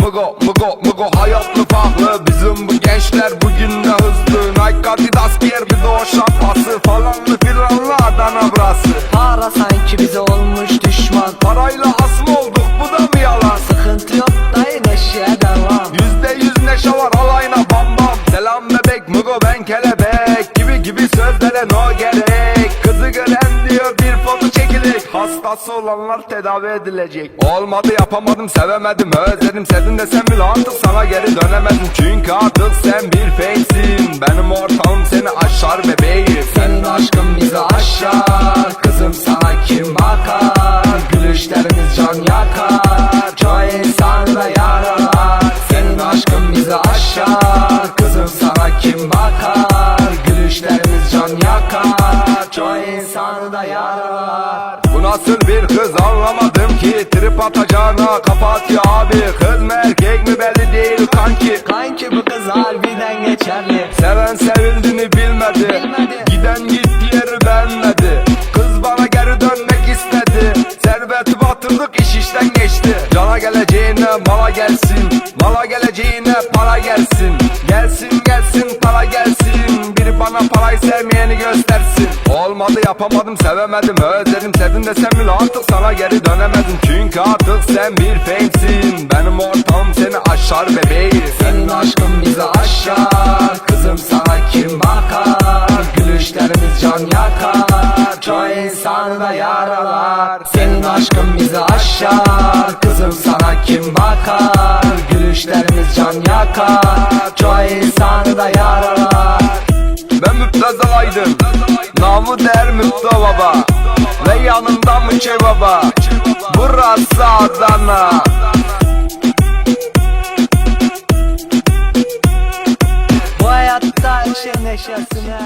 Mugo mugo hayat mı pahalı Bizim bu gençler bugün ne hızlı. Nike Adidas giyer bir de o şapkası Falanlı filanlı Adana brası Para sanki bize olmuş Hastası olanlar tedavi edilecek. Olmadı yapamadım sevemedim özledim. Sevdim desem bile artık sana geri dönemedim. Çünkü artık sen bir fakesin. Benim ortağım seni aşar bebeğim. Senin aşkın bizi aşar. Kızım sana kim bakar? Gülüşlerimiz can yakar nasıl bir kız anlamadım ki. Trip atacağına kapat ya abi. Kız mı erkek mi belli değil kanki. Kanki bu kız harbiden geçerli. Seven sevildiğini bilmedi. Bilmedi. Giden gitti yeri beğenmedi. Kız bana geri dönmek istedi. Serveti batırdık iş işten geçti. Cana geleceğine mala gelsin. Mala geleceğine para gelsin Gelsin Olmadı yapamadım sevemedim Özledim. Sevdim desem bile artık sana geri dönemedim. Çünkü artık sen bir famesin. Benim ortağım seni aşar bebeğim. Senin aşkın bizi aşar. Kızım sana kim bakar? Gülüşlerimiz can yakar. Çoğu insanı da yaralar. Senin aşkın bizi aşar. Kızım sana kim bakar? Gülüşlerimiz can yakar. Çoğu insanı da yaralar Baba Ve yanında Müçe baba. Burası Adana. Bu hayatta her şey neşesine